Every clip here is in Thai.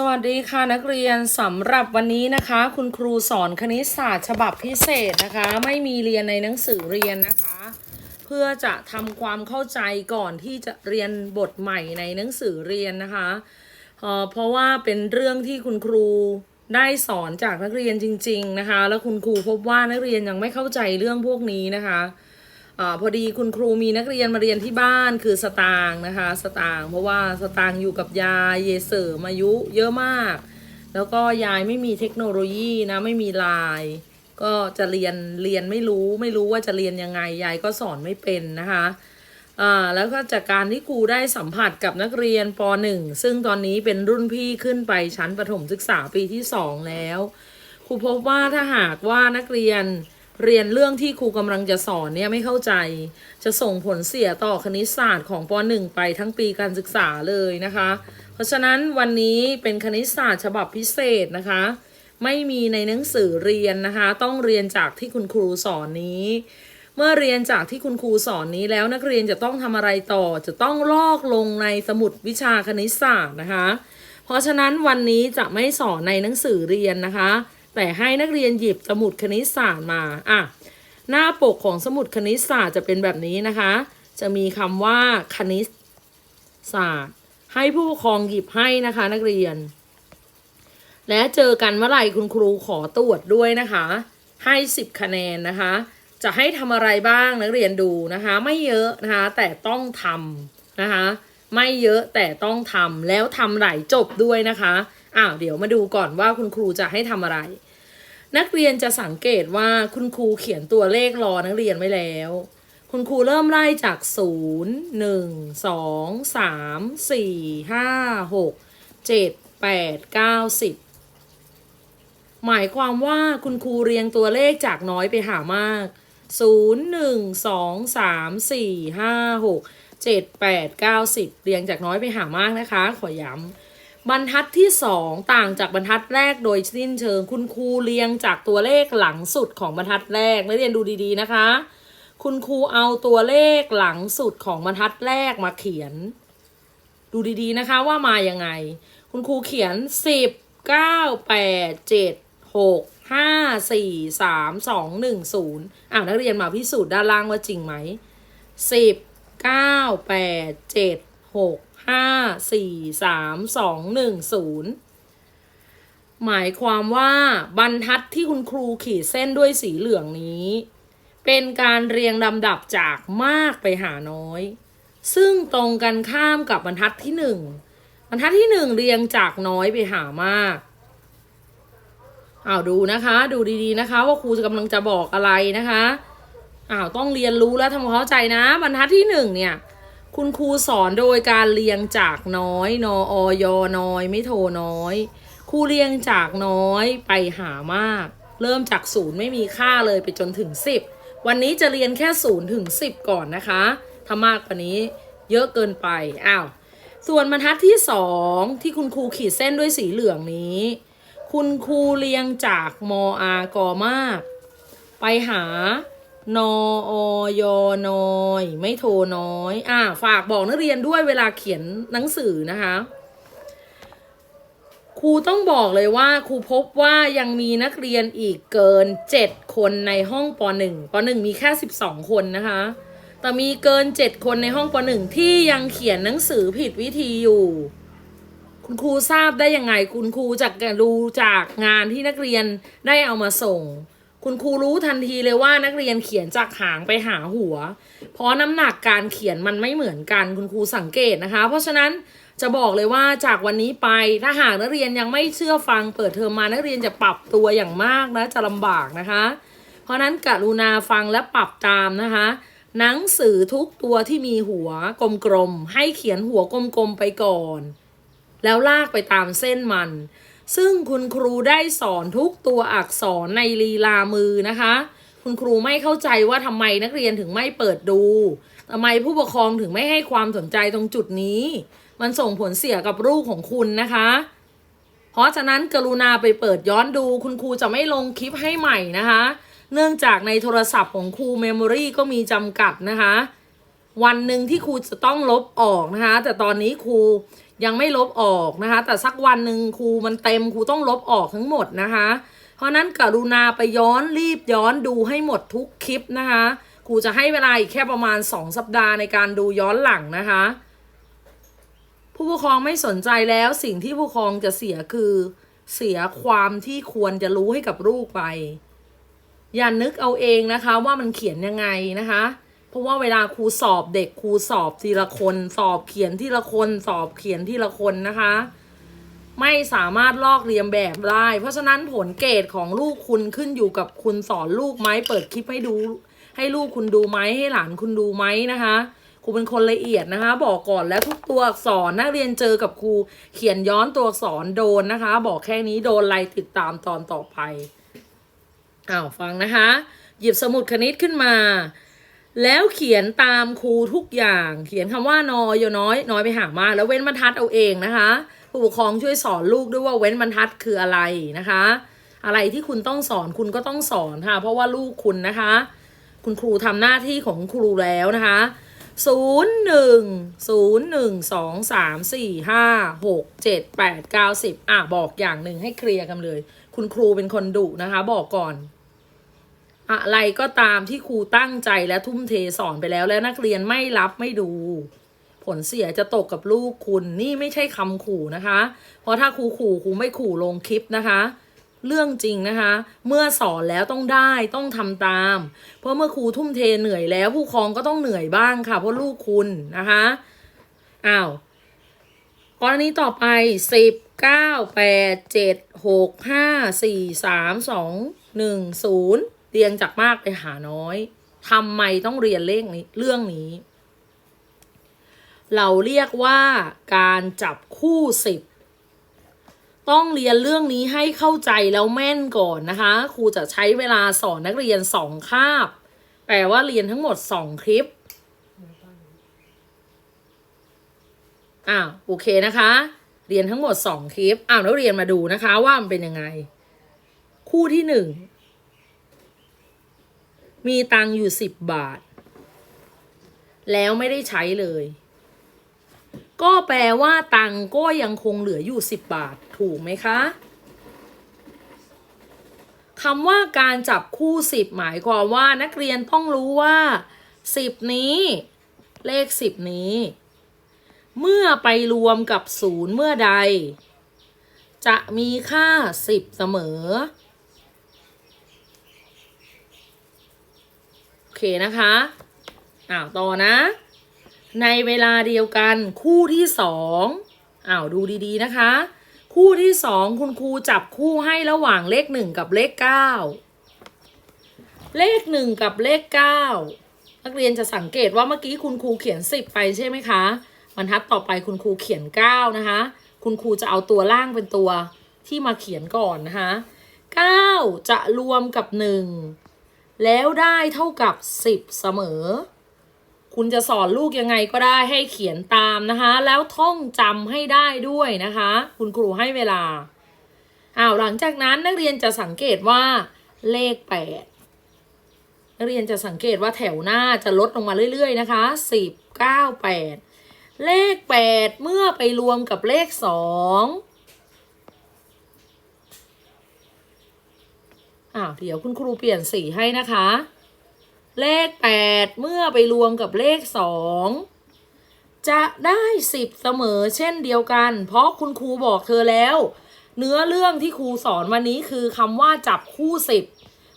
สวัสดีค่ะนักเรียนสำหรับวันนี้นะคะ คุณครูสอนคณิตศาสตร์ฉบับพิเศษนะคะ ไม่มีเรียนในหนังสือเรียนนะคะ เพื่อจะทำความเข้าใจก่อนที่จะเรียนบทใหม่ในหนังสือเรียนนะคะเออเพราะว่าเป็นเรื่องที่คุณครูได้สอนจากนักเรียนจริง ๆนะคะ แล้วคุณครูพบว่านักเรียนยังไม่เข้าใจเรื่องพวกนี้นะคะ อพอดีคุณครูมีนักเรียนมาเรียนที่บ้านคือสตางนะคะสตางเพราะว่าสตางอยู่กับยายเยเสริมอายุเยอะมาก แล้วก็ยายไม่มีเทคโนโลยีนะไม่มีไลน์ก็จะเรียนเรียนไม่รู้ไม่รู้ว่าจะเรียนยังไงยายก็สอนไม่เป็นนะคะอ่าแล้วก็จากการที่ครูได้สัมผัสกับนักเรียนป .1 ซึ่งตอนนี้เป็นรุ่นพี่ขึ้นไปชั้นประถมศึกษาปีที่ 2 แล้วครูพบว่าถ้าหากว่านักเรียน เรียนเรื่องที่ครูกำลังจะสอนเนี่ยไม่เข้าใจ จะส่งผลเสียต่อคณิตศาสตร์ของป .1 ไปทั้งปีการศึกษาเลยนะคะ เพราะฉะนั้นวันนี้เป็นคณิตศาสตร์ฉบับพิเศษนะคะ ไม่มีในหนังสือเรียนนะคะ ต้องเรียนจากที่คุณครูสอนนี้ เมื่อเรียนจากที่คุณครูสอนนี้แล้วนักเรียนจะต้องทำอะไรต่อ จะต้องลอกลงในสมุดวิชาคณิตศาสตร์นะคะ เพราะฉะนั้นวันนี้จะไม่สอนในหนังสือเรียนนะคะ แต่ให้นักเรียนหยิบสมุดคณิตศาสตร์มาอะหน้าปกของสมุดคณิตศาสตร์จะเป็นแบบนี้นะคะ จะมีคำว่าคณิตศาสตร์ ให้ผู้ปกครองหยิบให้นะคะ นักเรียน และเจอกันเมื่อไหร่คุณครูขอตรวจด้วยนะคะ ให้10คะแนนนะคะ จะให้ทำอะไรบ้างนักเรียนดูนะคะ ไม่เยอะนะคะ แต่ต้องทำนะคะ ไม่เยอะแต่ต้องทำแล้วทำไหลจบด้วยนะคะอ้าวเดี๋ยวมาดูก่อนว่าคุณครูจะให้ทำอะไร นักเรียนจะสังเกตว่าคุณครูเขียนตัวเลขรอนักเรียนไว้แล้ว คุณครูเริ่มไล่จากศูนย์หนึ่งสองสามสี่ห้าหกเจ็ดแปดเก้าสิบหมายความว่าคุณครูเรียงตัวเลขจากน้อยไปหามาก 0 1 2 3 4 5 6 7 8 9 10 เรียงจากน้อยไปหามากนะคะ ขอย้ำ บรรทัดที่ 2 ต่างจากบรรทัดแรกโดยสิ้นเชิง คุณครูเรียงจากตัวเลขหลังสุดของบรรทัดแรกนักเรียนดูดีๆนะคะ คุณครูเอาตัวเลขหลังสุดของบรรทัดแรกมาเขียน ดูดีๆนะคะว่ามายังไง คุณครูเขียน 10 9 8 7 6 5 4 3 2 1 0อ่านักเรียนมาพิสูจน์ด้านล่างว่าจริงไหม 10 9 8 7 6 5 4 3 2 1 0หมายความว่าบรรทัดที่คุณครูขีดเส้นด้วยสีเหลืองนี้ เป็นการเรียงลำดับจากมากไปหาน้อย ซึ่งตรงกันข้ามกับบรรทัดที่หนึ่งบรรทัดที่หนึ่งเรียงจากน้อยไปหามากอ้าวดูนะคะ ดูดีๆนะคะ ว่าครูจะกำลังจะบอกอะไรนะคะอ้าวต้องเรียนรู้และทำความเข้าใจนะ บรรทัดที่หนึ่งเนี่ย คุณครูสอนโดยการเรียงจากน้อย นออยน้อย ไม่โทน้อย ครูเรียงจากน้อยไปหามาก เริ่มจากศูนย์ไม่มีค่าเลยไปจนถึงสิบวันนี้จะเรียนแค่ศูนย์ถึงสิบก่อนนะคะถ้ามากกว่านี้เยอะเกินไปอ้าวส่วนบรรทัดที่สองที่คุณครูขีดเส้นด้วยสีเหลืองนี้ คุณครูเรียงจากมอากอมาก ไปหา นออยน้อยไม่โทน้อย อ่า ฝากบอกนักเรียนด้วยเวลาเขียนหนังสือนะคะ ครูต้องบอกเลยว่า ครูพบว่ายังมีนักเรียนอีกเกิน7คนในห้องป .1 ป .1 มีแค่12คนนะคะ แต่มีเกิน7คนในห้องป .1 ที่ยังเขียนหนังสือผิดวิธีอยู่ คุณครูทราบได้ยังไง คุณครูจากดูจากงานที่นักเรียนได้เอามาส่ง คุณครูรู้ทันทีเลยว่านักเรียนเขียนจากหางไปหาหัว เพราะน้ำหนักการเขียนมันไม่เหมือนกันคุณครูสังเกตนะคะ เพราะฉะนั้นจะบอกเลยว่าจากวันนี้ไปถ้าหากนักเรียนยังไม่เชื่อฟังเปิดเทอมมานักเรียนจะปรับตัวอย่างมากนะจะลำบากนะคะ เพราะฉะนั้นกรุณาฟังและปรับตามนะคะ หนังสือทุกตัวที่มีหัวกลมๆให้เขียนหัวกลมๆไปก่อน แล้วลากไปตามเส้นมัน ซึ่งคุณครูได้สอนทุกตัวอักษรในลีลามือนะคะ คุณครูไม่เข้าใจว่าทำไมนักเรียนถึงไม่เปิดดูทำไมผู้ปกครองถึงไม่ให้ความสนใจตรงจุดนี้ มันส่งผลเสียกับลูกของคุณนะคะ เพราะฉะนั้นกรุณาไปเปิดย้อนดู คุณครูจะไม่ลงคลิปให้ใหม่นะคะ เนื่องจากในโทรศัพท์ของครูเมมโมรีก็มีจำกัดนะคะ วันหนึ่งที่ครูจะต้องลบออกนะคะ แต่ตอนนี้ครู ยังไม่ลบออกนะคะ แต่สักวันหนึ่งครูมันเต็มครูต้องลบออกทั้งหมดนะคะ เพราะนั้นกรุณาไปย้อนรีบย้อนดูให้หมดทุกคลิปนะคะครูจะให้เวลาอีกแค่ประมาณ 2 สัปดาห์ในการดูย้อนหลังนะคะ ผู้ปกครองไม่สนใจแล้วสิ่งที่ผู้ปกครองจะเสียคือเสียความที่ควรจะรู้ให้กับลูกไป อย่านึกเอาเองนะคะว่ามันเขียนยังไงนะคะ เพราะว่าเวลาครูสอบเด็กครูสอบทีละคน สอบเขียนทีละคน สอบเขียนทีละคนนะคะ ไม่สามารถลอกเรียนแบบได้ เพราะฉะนั้นผลเกรดของลูกคุณขึ้นอยู่กับคุณสอนลูกไหมเปิดคลิปให้ดู ให้ลูกคุณดูไหมให้หลานคุณดูไหมนะคะครูเป็นคนละเอียดนะคะ บอกก่อนแล้วทุกตัวอักษรนักเรียนเจอกับครูเขียนย้อนตัวอักษรโดนนะคะ บอกแค่นี้โดนอะไรติดตามตอนต่อไปอ้าวฟังนะคะ หยิบสมุดคณิตขึ้นมา แล้วเขียนตามครูทุกอย่าง เขียนคำว่านอยน้อย น้อยไปหามากแล้วเว้นบรรทัดเอาเองนะคะ ผู้ปกครองช่วยสอนลูกด้วยว่าเว้นบรรทัดคืออะไรนะคะ อะไรที่คุณต้องสอนคุณก็ต้องสอนค่ะ เพราะว่าลูกคุณนะคะ คุณครูทำหน้าที่ของครูแล้วนะคะศูนย์หนึ่งศูนย์หนึ่งสองสามสี่ห้าหกเจ็ดแปดเก้าสิบอะบอกอย่างหนึ่งให้เคลียร์กันเลย คุณครูเป็นคนดุนะคะ บอกก่อน อะไรก็ตามที่ครูตั้งใจและทุ่มเทสอนไปแล้วแล้วนักเรียนไม่รับไม่ดู ผลเสียจะตกกับลูกคุณนี่ไม่ใช่คำขู่นะคะ เพราะถ้าครูขู่ครูไม่ขู่ลงคลิปนะคะเรื่องจริงนะคะ เมื่อสอนแล้วต้องได้ต้องทำตาม เพราะเมื่อครูทุ่มเทเหนื่อยแล้ว ผู้ปกครองก็ต้องเหนื่อยบ้างค่ะเพราะลูกคุณนะคะอ้าวกรณีต่อไปสิบเก้าแปดเจ็ดหกห้าสี่สามสองหนึ่งศูนย์ เรียงจากมากไปหาน้อยทำไมต้องเรียนเลขนี้เรื่องนี้ เราเรียกว่าการจับคู่สิบต้องเรียนเรื่องนี้ให้เข้าใจแล้วแม่นก่อนนะคะ ครูจะใช้เวลาสอนนักเรียนสองคาบ แปลว่าเรียนทั้งหมดสองคลิปอ่าโอเคนะคะ เรียนทั้งหมดสองคลิปอ้าวนักเรียนมาดูนะคะว่ามันเป็นยังไง คู่ที่หนึ่ง มีตังค์อยู่สิบบาท แล้วไม่ได้ใช้เลย ก็แปลว่าตังค์ก็ยังคงเหลืออยู่สิบบาท ถูกไหมคะคำว่าการจับคู่สิบหมายความว่านักเรียนต้องรู้ว่าสิบนี้ เลขสิบนี้ เมื่อไปรวมกับศูนย์เมื่อใด จะมีค่าสิบเสมอ โอ เคนะคะอ้าวต่อนะ ในเวลาเดียวกันคู่ที่สองอ้าวดูดีๆนะคะ คู่ที่สองคุณครูจับคู่ให้ระหว่างเลขหนึ่งกับเลขเก้าเลขหนึ่งกับเลขเก้านักเรียนจะสังเกตว่าเมื่อกี้คุณครูเขียนสิบไปใช่ไหมคะบรรทัดต่อไปคุณครูเขียนเก้านะคะ คุณครูจะเอาตัวล่างเป็นตัวที่มาเขียนก่อนนะคะเก้าจะรวมกับหนึ่ง แล้วได้เท่ากับ 10 เสมอ คุณจะสอนลูกยังไงก็ได้ให้เขียนตามนะคะ แล้วท่องจำให้ได้ด้วยนะคะ คุณครูให้เวลาอ้าวหลังจากนั้นนักเรียนจะสังเกตว่าเลข 8นักเรียนจะสังเกตว่าแถวหน้าจะลดลงมาเรื่อย ๆ นะคะ 10 9 8 เลข 8 เมื่อไปรวมกับเลข 2 อ้าวเดี๋ยวคุณครูเปลี่ยนสีให้นะคะ เลขแปดเมื่อไปรวมกับเลขสองจะได้สิบเสมอเช่นเดียวกัน เพราะคุณครูบอกเธอแล้ว เนื้อเรื่องที่ครูสอนวันนี้คือคำว่าจับคู่สิบ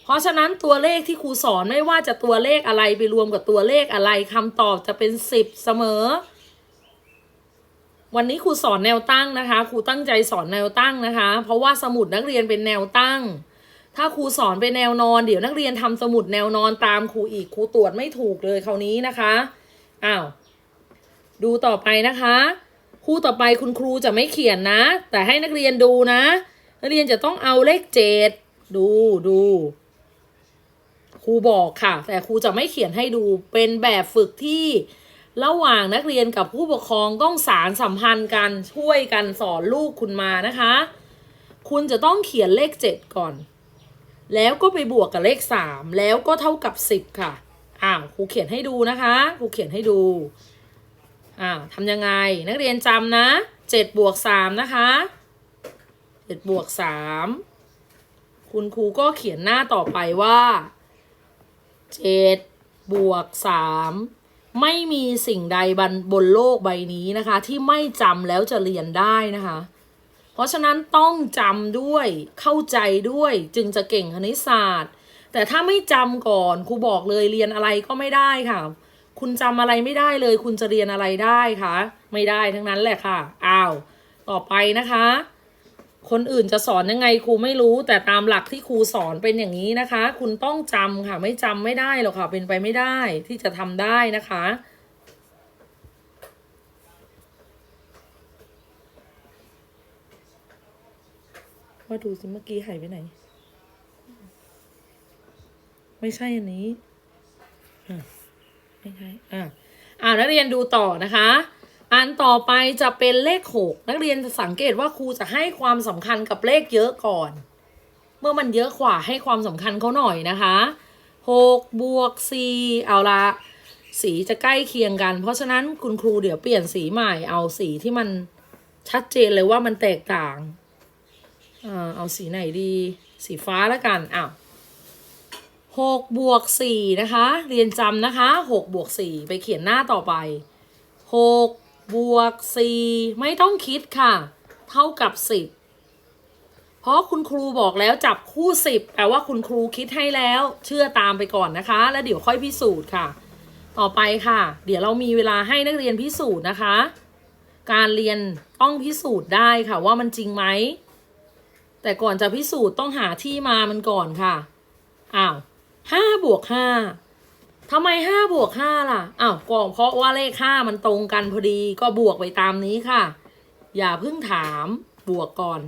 เพราะฉะนั้นตัวเลขที่ครูสอนไม่ว่าจะตัวเลขอะไรไปรวมกับตัวเลขอะไรคำตอบจะเป็นสิบเสมอ วันนี้ครูสอนแนวตั้งนะคะครูตั้งใจสอนแนวตั้งนะคะ เพราะว่าสมุดนักเรียนเป็นแนวตั้ง ถ้าครูสอนเป็นแนวนอน เดี๋ยวนักเรียนทำสมุดแนวนอนตามครูอีกครูตรวจไม่ถูกเลยคราวนี้นะคะอ้าวดูต่อไปนะคะครูต่อไปคุณครูจะไม่เขียนนะ แต่ให้นักเรียนดูนะ นักเรียนจะต้องเอาเลขเจ็ดดูดูครูบอกค่ะ แต่ครูจะไม่เขียนให้ดูเป็นแบบฝึกที่ระหว่างนักเรียนกับผู้ปกครองต้องสารสัมพันธ์กันช่วยกันสอนลูกคุณมานะคะ คุณจะต้องเขียนเลขเจ็ดก่อน แล้วก็ไปบวกกับเลขสามแล้วก็เท่ากับสิบค่ะอ้าวครูเขียนให้ดูนะคะครูเขียนให้ดูอ้าวทำยังไงนักเรียนจำนะเจ็ดบวกสามนะคะเจ็ดบวกสามคุณครูก็เขียนหน้าต่อไปว่าเจ็ดบวกสามไม่มีสิ่งใดบนบนโลกใบนี้นะคะ ที่ไม่จำแล้วจะเรียนได้นะคะ ราะฉะนั้นต้องจำด้วยเข้าใจด้วยจึงจะเก่งคณิตศาสตร์ แต่ถ้าไม่จำก่อนครูบอกเลยเรียนอะไรก็ไม่ได้ค่ะ คุณจำอะไรไม่ได้เลย คุณจะเรียนอะไรได้คะไม่ได้ทั้งนั้นแหละค่ะอ้าวต่อไปนะคะ คนอื่นจะสอนยังไงครูไม่รู้ แต่ตามหลักที่ครูสอนเป็นอย่างนี้นะคะ คุณต้องจำค่ะ ไม่จำไม่ได้หรอกค่ะ เป็นไปไม่ได้ที่จะทำได้นะคะ ว่าดูสิเมื่อกี้หายไปไหน ไม่ใช่อันนี้อะไม่ใช่อะอ่านักเรียนดูต่อนะคะอันต่อไปจะเป็นเลขหกนักเรียนจะสังเกตว่าครูจะให้ความสำคัญกับเลขเยอะก่อน เมื่อมันเยอะกว่าให้ความสำคัญเขาหน่อยนะคะหกบวกสี่เอาละสีจะใกล้เคียงกัน เพราะฉะนั้นคุณครูเดี๋ยวเปลี่ยนสีใหม่เอาสีที่มันชัดเจนเลยว่ามันแตกต่าง เอาสีไหนดี สีฟ้าแล้วกันอ้าวหกบวกสี่นะคะ เรียนจำนะคะหกบวกสี่ไปเขียนหน้าต่อไปหกบวกสี่ไม่ต้องคิดค่ะ เท่ากับสิบเพราะคุณครูบอกแล้วจับคู่สิบแปลว่าคุณครูคิดให้แล้ว เชื่อตามไปก่อนนะคะ แล้วเดี๋ยวค่อยพิสูจน์ค่ะ ต่อไปค่ะ เดี๋ยวเรามีเวลาให้นักเรียนพิสูจน์นะคะ การเรียนต้องพิสูจน์ได้ค่ะว่ามันจริงไหม แต่ก่อนจะพิสูจน์ต้องหาที่มามันก่อนค่ะ อ้าวห้าบวกห้าทำไมห้าบวกห้าล่ะ อ้าวก็เพราะว่าเลขห้ามันตรงกันพอดีก็บวกไปตามนี้ค่ะ อย่าเพิ่งถามบวกก่อน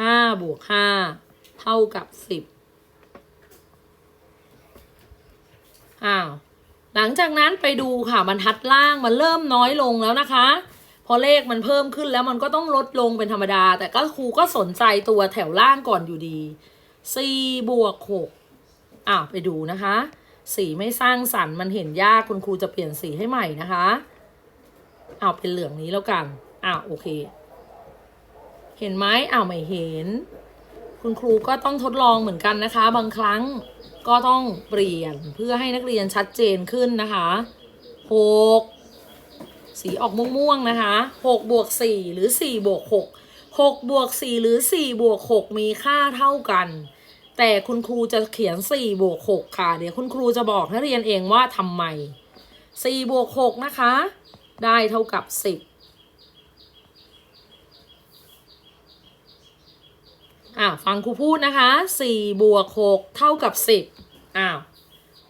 ห้าบวกห้าเท่ากับสิบอ้าว หลังจากนั้นไปดูค่ะบรรทัดล่างมันเริ่มน้อยลงแล้วนะคะ อเลขมันเพิ่มขึ้นแล้วมันก็ต้องลดลงเป็นธรรมดา แต่ก็ครูก็สนใจตัวแถวล่างก่อนอยู่ดีสี่บวกหกอ้าวไปดูนะคะ สีไม่สร้างสรรค์มันเห็นยากคุณครูจะเปลี่ยนสีให้ใหม่นะคะอ้าวเป็นเหลืองนี้แล้วกันอ้าวโอเค เห็นไหมอ้าวไม่เห็น คุณครูก็ต้องทดลองเหมือนกันนะคะ บางครั้งก็ต้องเปลี่ยนเพื่อให้นักเรียนชัดเจนขึ้นนะคะหก สีออกม่วงๆนะคะหกบวกสี่หรือสี่บวกหกหกบวกสี่หรือสี่บวกหกมีค่าเท่ากัน แต่คุณครูจะเขียนสี่บวกหกค่ะ เดี๋ยวคุณครูจะบอกนักเรียนเองว่าทำไมสี่บวกหกนะคะ ได้เท่ากับสิบอ่าฟังครูพูดนะคะสี่บวกหกเท่ากับสิบอ้าว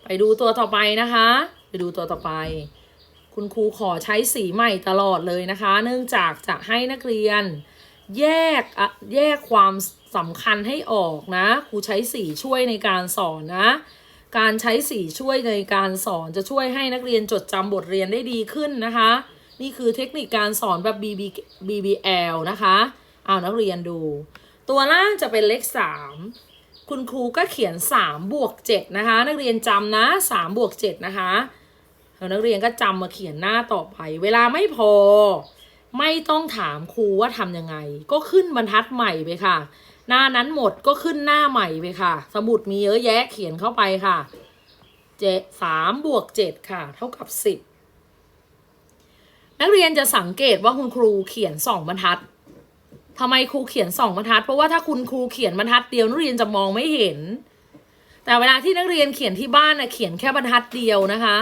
ไปดูตัวต่อไปนะคะ ไปดูตัวต่อไป คุณครูขอใช้สีใหม่ตลอดเลยนะคะ เนื่องจากจะให้นักเรียนแยกอะแยกความสำคัญให้ออกนะ ครูใช้สีช่วยในการสอนนะ การใช้สีช่วยในการสอนจะช่วยให้นักเรียนจดจำบทเรียนได้ดีขึ้นนะคะ นี่คือเทคนิคการสอนแบบ BB BBL นะคะเอานักเรียนดู ตัวล่างจะเป็นเลข 3 คุณครูก็เขียน3บวก7นะคะ นักเรียนจำนะ3บวก7นะคะ แล้วนักเรียนก็จำมาเขียนหน้าต่อไป เวลาไม่พอ ไม่ต้องถามครูว่าทำยังไง ก็ขึ้นบรรทัดใหม่ไปค่ะ หน้านั้นหมดก็ขึ้นหน้าใหม่ไปค่ะ สมุดมีเยอะแยะเขียนเข้าไปค่ะเจ็ดสามบวกเจ็ดค่ะ เท่ากับสิบนักเรียนจะสังเกตว่าคุณครูเขียนสองบรรทัดทำไมครูเขียนสองบรรทัด เพราะว่าถ้าคุณครูเขียนบรรทัดเดียวนักเรียนจะมองไม่เห็น แต่เวลาที่นักเรียนเขียนที่บ้านนะเขียนแค่บรรทัดเดียวนะคะ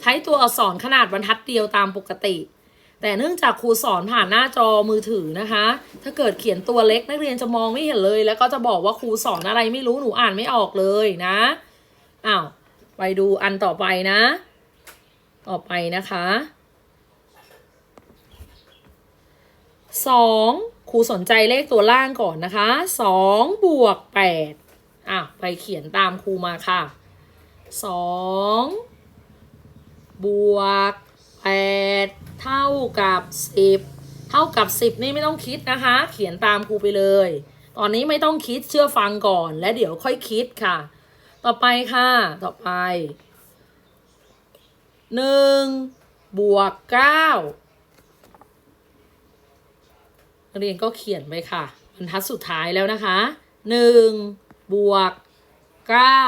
ใช้ตัวอักษรขนาดบรรทัดเดียวตามปกติ แต่เนื่องจากครูสอนผ่านหน้าจอมือถือนะคะ ถ้าเกิดเขียนตัวเล็กนักเรียนจะมองไม่เห็นเลย แล้วก็จะบอกว่าครูสอนอะไรไม่รู้หนูอ่านไม่ออกเลยนะอ้าวไปดูอันต่อไปนะ ต่อไปนะคะสองครูสนใจเลขตัวล่างก่อนนะคะสองบวกแปดอะไปเขียนตามครูมาค่ะสอง บวกแปดเท่ากับสิบเท่ากับสิบนี่ไม่ต้องคิดนะคะ เขียนตามครูไปเลย ตอนนี้ไม่ต้องคิดเชื่อฟังก่อนและเดี๋ยวค่อยคิดค่ะ ต่อไปค่ะ ต่อไปหนึ่งบวกเก้านักเรียนก็เขียนไปค่ะบรรทัดสุดท้ายแล้วนะคะหนึ่งบวกเก้า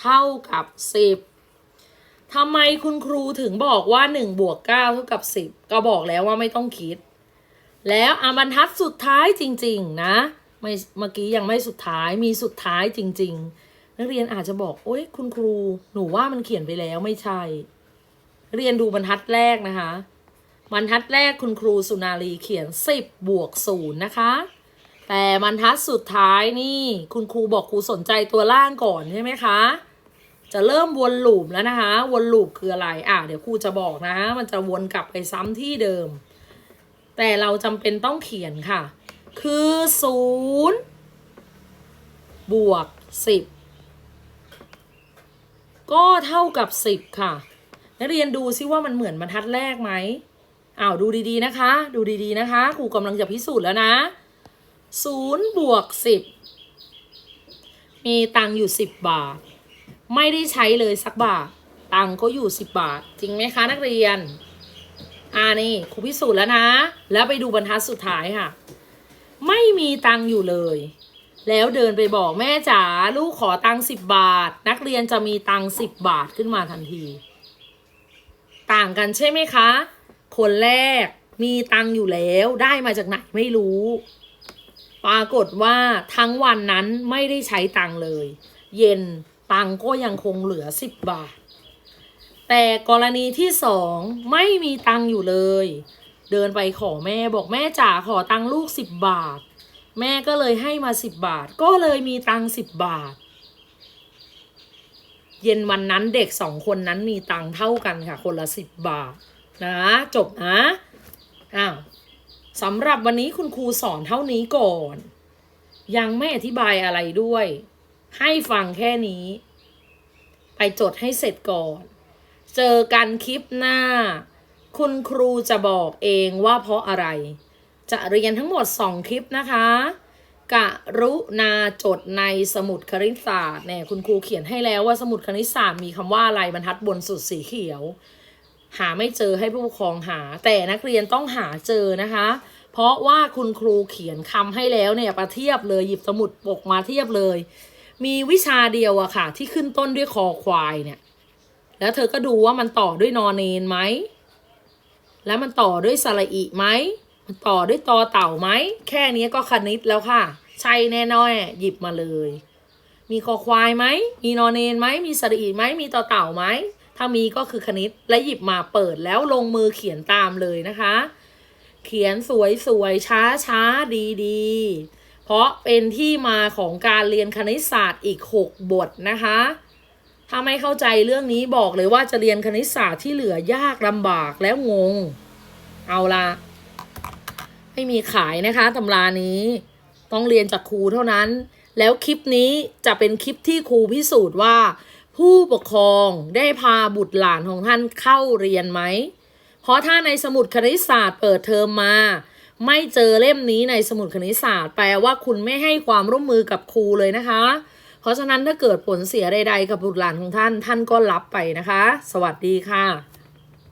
เท่ากับสิบ ทำไมคุณครูถึงบอกว่าหนึ่งบวกเก้าเท่ากับสิบก็บอกแล้วว่าไม่ต้องคิด แล้วอาบรรทัดสุดท้ายจริง ๆ นะไม่เมื่อกี้ยังไม่สุดท้ายมีสุดท้ายจริง ๆ นักเรียนอาจจะบอก โอ๊ยคุณครู หนูว่ามันเขียนไปแล้วไม่ใช่ เรียนดูบรรทัดแรกนะคะบรรทัดแรกคุณครูสุนารีเขียน 10 บวกศูนย์นะคะ แต่บรรทัดสุดท้ายนี่ คุณครูบอกครูสนใจตัวล่างก่อนใช่ไหมคะ จะเริ่มวนลูปแล้วนะคะ วนลูปคืออะไร อะเดี๋ยวครูจะบอกนะ มันจะวนกลับไปซ้ำที่เดิม แต่เราจำเป็นต้องเขียนค่ะ คือศูนย์บวกสิบก็เท่ากับสิบค่ะ นักเรียนดูซิว่ามันเหมือนบรรทัดแรกไหมอ้าวดูดีๆนะคะ ดูดีๆนะคะครูกำลังจะพิสูจน์แล้วนะศูนย์บวกสิบมีตังอยู่สิบบาท ไม่ได้ใช้เลยสักบาท ตังก็อยู่สิบบาท จริงไหมคะนักเรียน อ่านี่ครูพิสูจน์แล้วนะ แล้วไปดูบรรทัดสุดท้ายค่ะ ไม่มีตังอยู่เลย แล้วเดินไปบอกแม่จ๋าลูกขอตังสิบบาท นักเรียนจะมีตังสิบบาทขึ้นมาทันที ต่างกันใช่ไหมคะ คนแรกมีตังอยู่แล้วได้มาจากไหนไม่รู้ ปรากฏว่าทั้งวันนั้นไม่ได้ใช้ตังเลย เย็น ตังก็ยังคงเหลือสิบบาท แต่กรณีที่สองไม่มีตังอยู่เลย เดินไปขอแม่บอกแม่จ๋าขอตังลูกสิบบาท แม่ก็เลยให้มาสิบบาท ก็เลยมีตังค์สิบบาท เย็นวันนั้นเด็กสองคนนั้นมีตังเท่ากันค่ะ คนละสิบบาทนะจบนะอ้าวสำหรับวันนี้คุณครูสอนเท่านี้ก่อน ยังไม่อธิบายอะไรด้วย ให้ฟังแค่นี้ ไปจดให้เสร็จก่อน เจอกันคลิปหน้า คุณครูจะบอกเองว่าเพราะอะไร จะเรียนทั้งหมด 2 คลิปนะคะกะรุณาจดในสมุดคณิตศาสตร์เนี่ยคุณครูเขียนให้แล้วว่าสมุดคณิตศาสตร์มีคำว่าอะไรบรรทัดบนสุดสีเขียว หาไม่เจอให้ผู้ปกครองหา แต่นักเรียนต้องหาเจอนะคะ เพราะว่าคุณครูเขียนคำให้แล้วเนี่ยประเทียบเลยหยิบสมุดปกมาเทียบเลย มีวิชาเดียวอะค่ะ ที่ขึ้นต้นด้วยคอควายเนี่ย แล้วเธอก็ดูว่ามันต่อด้วยนอนเนนไหม แล้วมันต่อด้วยสระอิไหม มันต่อด้วยตอเต่าไหม แค่นี้ก็คณิตแล้วค่ะ ใช่แน่นอนหยิบมาเลย มีคอควายไหม มีนอนเนนไหม มีสระอิไหม มีตอเต่าไหม ถ้ามีก็คือคณิต และหยิบมาเปิดแล้วลงมือเขียนตามเลยนะคะ เขียนสวยสวยช้าช้าดีดีๆ เพราะเป็นที่มาของการเรียนคณิตศาสตร์อีก 6 บทนะคะ ถ้าไม่เข้าใจเรื่องนี้บอกเลยว่าจะเรียนคณิตศาสตร์ที่เหลือยากลำบากแล้วงง เอาละไม่มีขายนะคะตำรานี้ต้องเรียนจากครูเท่านั้น แล้วคลิปนี้จะเป็นคลิปที่ครูพิสูจน์ว่า ผู้ปกครองได้พาบุตรหลานของท่านเข้าเรียนไหม เพราะถ้าในสมุดคณิตศาสตร์เปิดเทอมมา ไม่เจอเล่มนี้ในสมุดคณิตศาสตร์ แปลว่าคุณไม่ให้ความร่วมมือกับครูเลยนะคะ เพราะฉะนั้นถ้าเกิดผลเสียใดๆกับบุตรหลานของท่าน ท่านก็รับไปนะคะ สวัสดีค่ะ